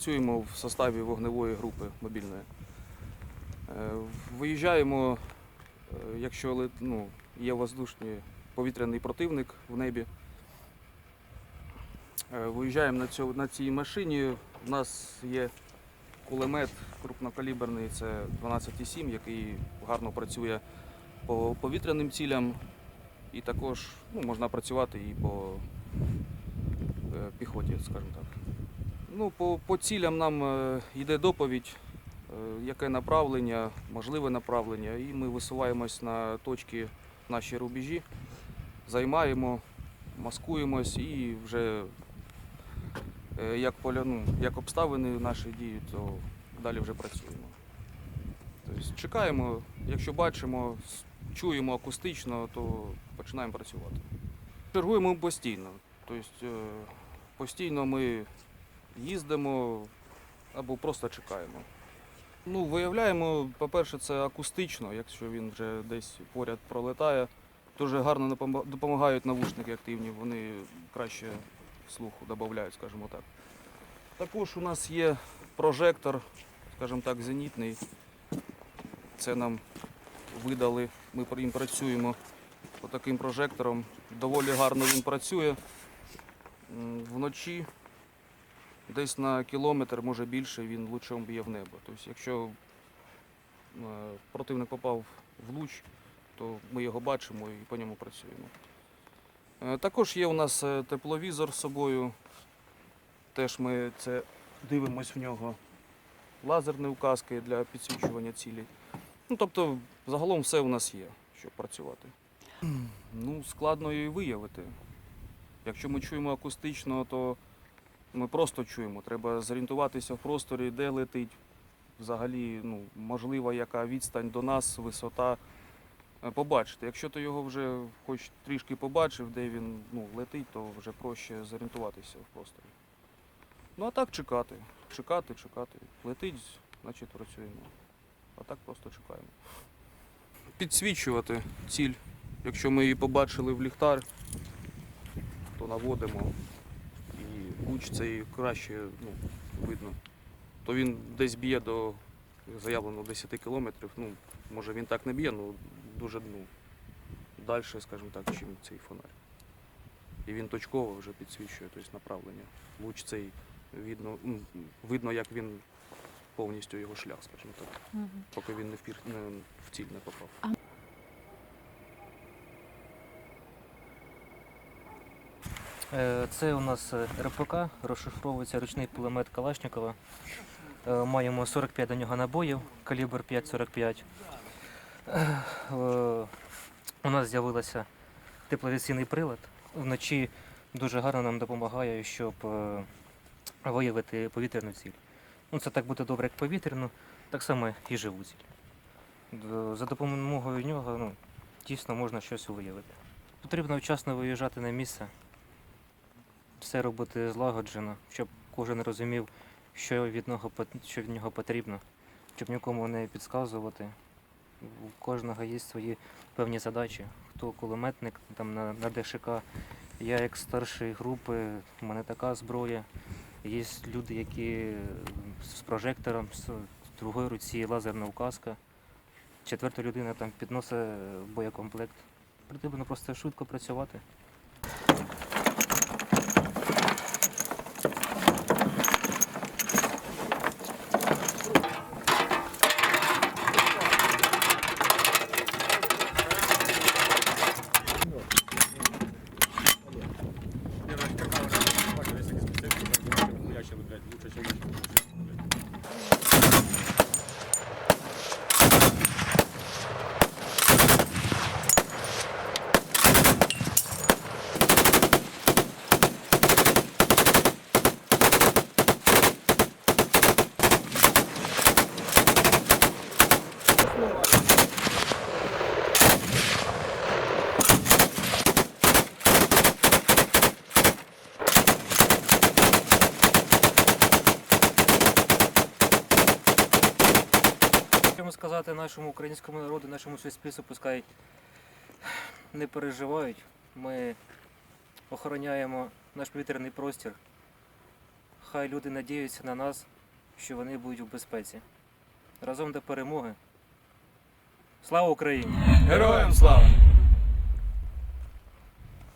працюємо в составі вогневої групи мобільної. Е, Виїжджаємо, е, якщо ну, є воздушний повітряний противник в небі. Е, Виїжджаємо на, цьо, на цій машині. У нас є кулемет крупнокаліберний, це 12,7, який гарно працює по повітряним цілям. І також ну, можна працювати і по піхоті, скажімо так. Ну, по, по цілям нам е, йде доповідь, е, яке направлення, можливе направлення, і ми висуваємось на точки наші рубежі, займаємо, маскуємось і вже е, як, поля, ну, як обставини наші діють, то далі вже працюємо. Тобто чекаємо, якщо бачимо, чуємо акустично, то починаємо працювати. Чергуємо постійно. Тобто постійно ми їздимо або просто чекаємо. Ну, виявляємо, по-перше, це акустично, якщо він вже десь поряд пролетає. Дуже гарно допомагають навушники активні, вони краще слуху додають, скажімо так. Також у нас є прожектор, скажімо так, зенітний. Це нам видали, ми їм працюємо по таким прожектором. Доволі гарно він працює. Вночі десь на кілометр, може більше, він лучом б'є в небо. Тобто, якщо е, противник попав в луч, то ми його бачимо і по ньому працюємо. Е, Також є у нас е, тепловізор з собою. Теж ми це дивимось в нього. Лазерні указки для підсвічування цілей. Ну, тобто, загалом все у нас є, щоб працювати. Ну, складно і виявити. Якщо ми чуємо акустично, то ми просто чуємо. Треба зорієнтуватися в просторі, де летить. Взагалі, ну, можливо, яка відстань до нас, висота. Е, Побачити. Якщо ти його вже хоч трішки побачив, де він ну, летить, то вже проще зорієнтуватися в просторі. Ну а так чекати. Чекати, чекати. Летить, значить працюємо. А так просто чекаємо. Підсвічувати ціль. Якщо ми її побачили в ліхтар, то наводимо луч цей краще ну, видно. То він десь б'є до заявлено 10 кілометрів. Ну, може він так не б'є, але дуже ну, далі, скажімо так, чим цей фонарь. І він точково вже підсвічує тобто направлення. Луч цей видно, ну, видно, як він повністю його шлях, скажімо так, поки він не в, пір, не в ціль не попав. Це у нас е, РПК, розшифровується ручний пулемет Калашникова. Е, Маємо 45 до нього набоїв, калібр 5,45. Е, У нас з'явився тепловізійний прилад. Вночі дуже гарно нам допомагає, щоб е, виявити повітряну ціль. Ну, це так буде добре, як повітряну, так само і живу ціль. За допомогою нього ну, дійсно можна щось виявити. Потрібно вчасно виїжджати на місце все робити злагоджено, щоб кожен розумів, що від нього що від нього потрібно, щоб нікому не підказувати. У кожного є свої певні задачі. Хто кулеметник там на, на ДШК. Я як старший групи, у мене така зброя. Є люди, які з прожектором, з другої руці лазерна указка. Четверта людина там підносить боєкомплект. Потрібно просто швидко працювати. Хочемо сказати нашому українському народу, нашому суспільству, пускай не переживають. Ми охороняємо наш повітряний простір. хай люди надіються на нас, що вони будуть у безпеці. Разом до перемоги. Слава Україні! Героям слава!